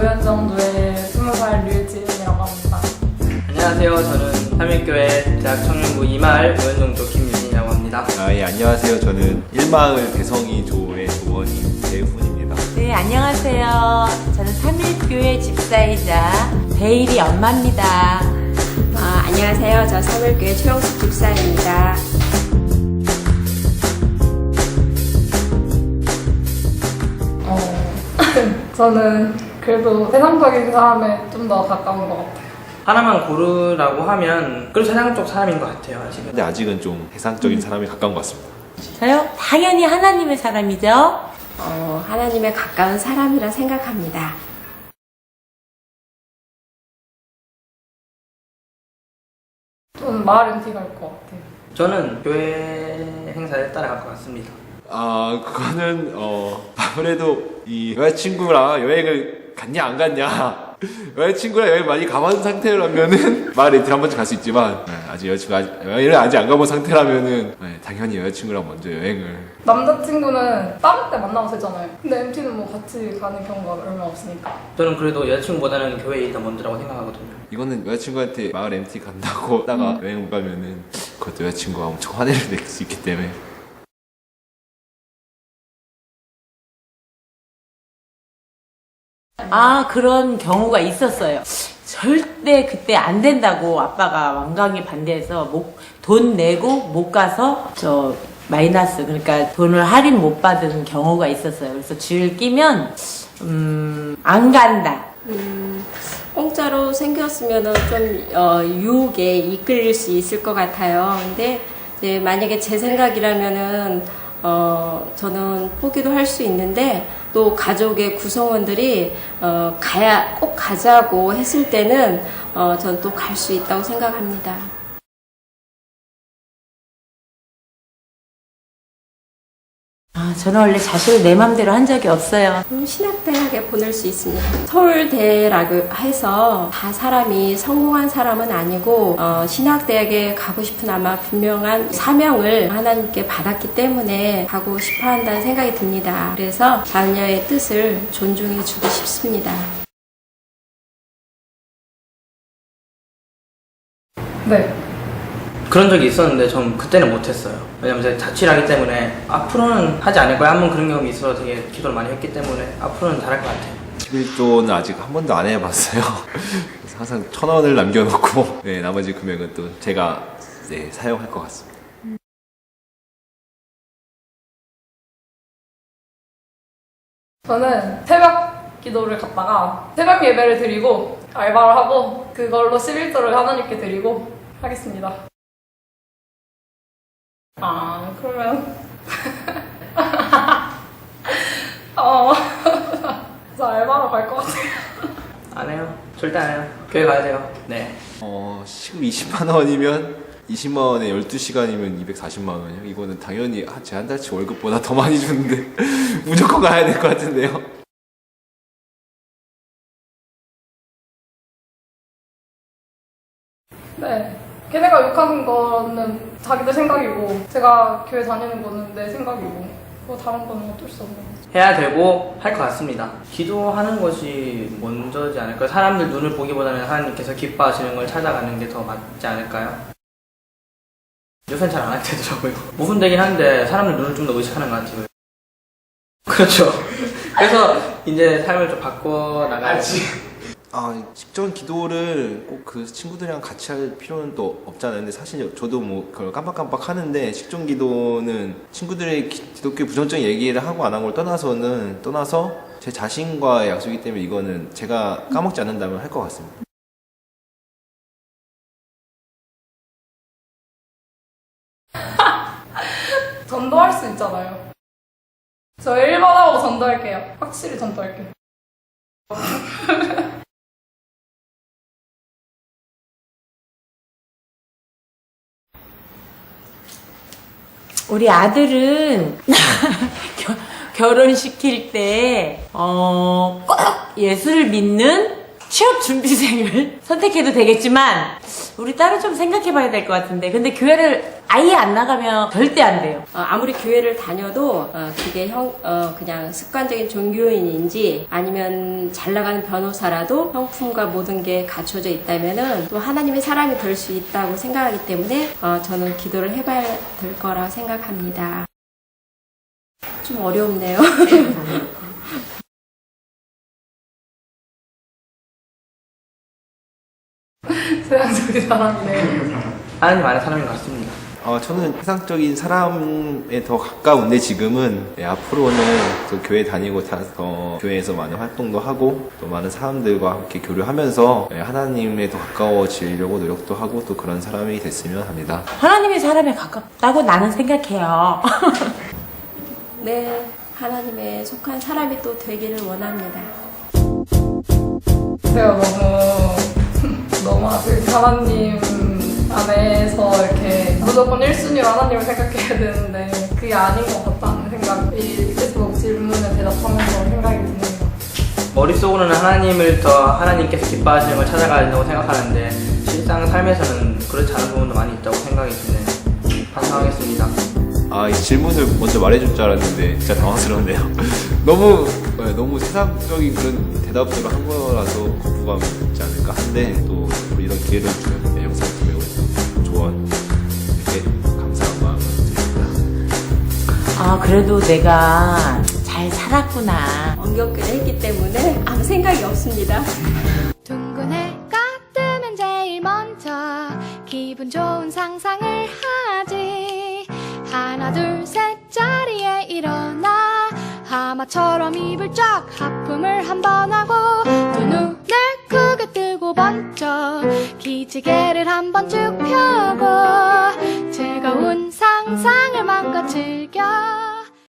자변정도의 20살 류지은이라고 합니다. 안녕하세요. 저는 삼일교회 대학 청년부 이마을 우현정조 김유진이라고 합니다. 아, 예, 안녕하세요. 저는 일마을 배성이조의 조원인 배훈입니다. 네, 안녕하세요. 저는 삼일교회 집사이자 베일이 엄마입니다. 아, 안녕하세요. 저 삼일교회 최영숙 집사입니다. 어, 저는 그래도 세상적인 사람에 좀 더 가까운 것 같아요. 하나만 고르라고 하면 그래도 세상 쪽 사람인 것 같아요. 아직은. 근데 아직은 좀 해상적인 사람이 가까운 것 같습니다. 저요? 당연히 하나님의 사람이죠. 어, 하나님에 가까운 사람이라 생각합니다. 저는 마을 MT 갈 것 같아요. 저는 교회 행사에 따라갈 것 같습니다. 아, 그거는, 어, 아무래도 이 여자친구랑 여행을 갔냐, 안 갔냐. 여자친구랑 여행 많이 가본 상태라면은 마을 엔트를 한 번쯤 갈 수 있지만, 네, 아직 여자친구, 아직, 여행을 아직 안 가본 상태라면은, 네, 당연히 여자친구랑 먼저 여행을. 남자친구는 다른 때 만나도 되잖아요. 근데 MT는 뭐 같이 가는 경우가 얼마 없으니까. 저는 그래도 여자친구보다는 교회에 일단 먼저라고 생각하거든요. 이거는 여자친구한테 마을 MT 간다고 하다가 여행 못 가면은 그것도 여자친구가 엄청 화내를 낼 수 있기 때문에 아, 그런 경우가 있었어요. 절대 그때 안 된다고 아빠가 완강히 반대해서 못, 돈 내고 못 가서 저 마이너스, 그러니까 돈을 할인 못 받은 경우가 있었어요. 그래서 줄 끼면, 음, 안 간다. 음, 공짜로 생겼으면 좀 어, 유혹에 이끌릴 수 있을 것 같아요. 근데 만약에 제 생각이라면은 어, 저는 포기도 할 수 있는데 또 가족의 구성원들이 어, 가야 꼭 가자고 했을 때는 어, 전 또 갈 수 있다고 생각합니다. 아, 저는 원래 자식을 내 맘대로 한 적이 없어요. 음, 신학대학에 보낼 수 있습니다. 서울대라고 해서 다 사람이 성공한 사람은 아니고 어, 신학대학에 가고 싶은 아마 분명한 사명을 하나님께 받았기 때문에 가고 싶어 한다는 생각이 듭니다. 그래서 자녀의 뜻을 존중해 주고 싶습니다. 네. 그런 적이 있었는데 전 그때는 못했어요. 왜냐면 제가 자취를 하기 때문에 앞으로는 하지 않을 거야. 한 번 그런 경험이 있어서 되게 기도를 많이 했기 때문에 앞으로는 잘할 것 같아요. 11조는 아직 한 번도 안 해봤어요. 그래서 항상 천 원을 남겨놓고 네, 나머지 금액은 또 제가 네, 사용할 것 같습니다. 저는 새벽 기도를 갔다가 새벽 예배를 드리고 알바를 하고 그걸로 11조를 하나님께 드리고 하겠습니다. 아, 그러면. 어. 저 알바로 갈 것 같아요. 안 해요. 절대 안 해요. 교회 가야 돼요. 네. 어, 시급 20만 원이면 20만 원에 12시간이면 240만 원이요. 이거는 당연히 제 한 달치 월급보다 더 많이 주는데 무조건 가야 될 것 같은데요. 걔네가 욕하는 거는 자기들 생각이고, 제가 교회 다니는 거는 내 생각이고, 뭐 다른 거는 어쩔 수 없는 거죠. 해야 되고 할 것 같습니다. 기도하는 것이 먼저지 않을까요? 사람들 눈을 보기보다는 하나님께서 기뻐하시는 걸 찾아가는 게 더 맞지 않을까요? 요새는 잘안 하게 되더라고요. 모순되긴 한데 사람들 눈을 좀 더 의식하는 것 같아요. 그렇죠. 그래서 이제 삶을 좀 바꿔 나가야지. 아, 직전 기도를 꼭 그 친구들이랑 같이 할 필요는 또 없잖아요. 근데 사실 저도 뭐 그걸 깜빡깜빡 하는데 직전 기도는 친구들의 기, 기독교 부정적인 얘기를 하고 안 한 걸 떠나서는 떠나서 제 자신과의 약속이기 때문에 이거는 제가 까먹지 않는다면 할 것 같습니다. 전도할 수 있잖아요. 저 1번 하고 전도할게요. 확실히 전도할게요. 우리 아들은 겨- 결혼시킬 때, 어, 꼭 예수를 믿는 취업 준비생을 선택해도 되겠지만, 우리 따로 좀 생각해봐야 될 것 같은데 근데 교회를 아예 안 나가면 절대 안 돼요. 어, 아무리 교회를 다녀도 어, 그게 형, 어, 그냥 습관적인 종교인인지 아니면 잘 나가는 변호사라도 형품과 모든 게 갖춰져 있다면은 또 하나님의 사람이 될 수 있다고 생각하기 때문에 어, 저는 기도를 해봐야 될 거라 생각합니다. 좀 어렵네요. 세상적인 사람이네. 하나님 안에 사람인 것 같습니다. 어, 저는 세상적인 사람에 더 가까운데 지금은 네, 앞으로는 또 교회 다니고 다, 더 교회에서 많은 활동도 하고 또 많은 사람들과 함께 교류하면서 네, 하나님에 더 가까워지려고 노력도 하고 또 그런 사람이 됐으면 합니다. 하나님의 사람에 가깝다고 나는 생각해요. 네, 하나님의 속한 사람이 또 되기를 원합니다. 제가 너무 너무 아직 하나님 안에서 이렇게 무조건 1순위로 하나님을 생각해야 되는데 그게 아닌 것 같다는 생각이 페이스북 질문에 대답하면서 생각이 드네요. 머릿속으로는 하나님을 더 하나님께서 기뻐하시는 걸 찾아가려고 생각하는데 실상 삶에서는 그렇지 않은 부분도 많이 있다고 생각이 드네요. 반성하겠습니다. 아, 이 질문을 먼저 말해줄 줄 알았는데 진짜 당황스럽네요. 너무 네, 너무 세상적인 그런 대답들을 한 거라서 거부감이 있지 않을까 한데 또 기회를 주는 네, 영상 통해 조언 이렇게 감사한 마음을 드립니다. 아 그래도 내가 잘 살았구나. 언격을 했기 때문에 아무 생각이 없습니다. 둥근 해가 뜨면 제일 먼저 기분 좋은 상상을 하지 하나 둘 셋 자리에 일어나 하마처럼 입을 쫙 하품을 한 번 하고 두 눈을 뜨고 번쩍 기지개를 한번 쭉 펴고 즐거운 상상을 마음껏 즐겨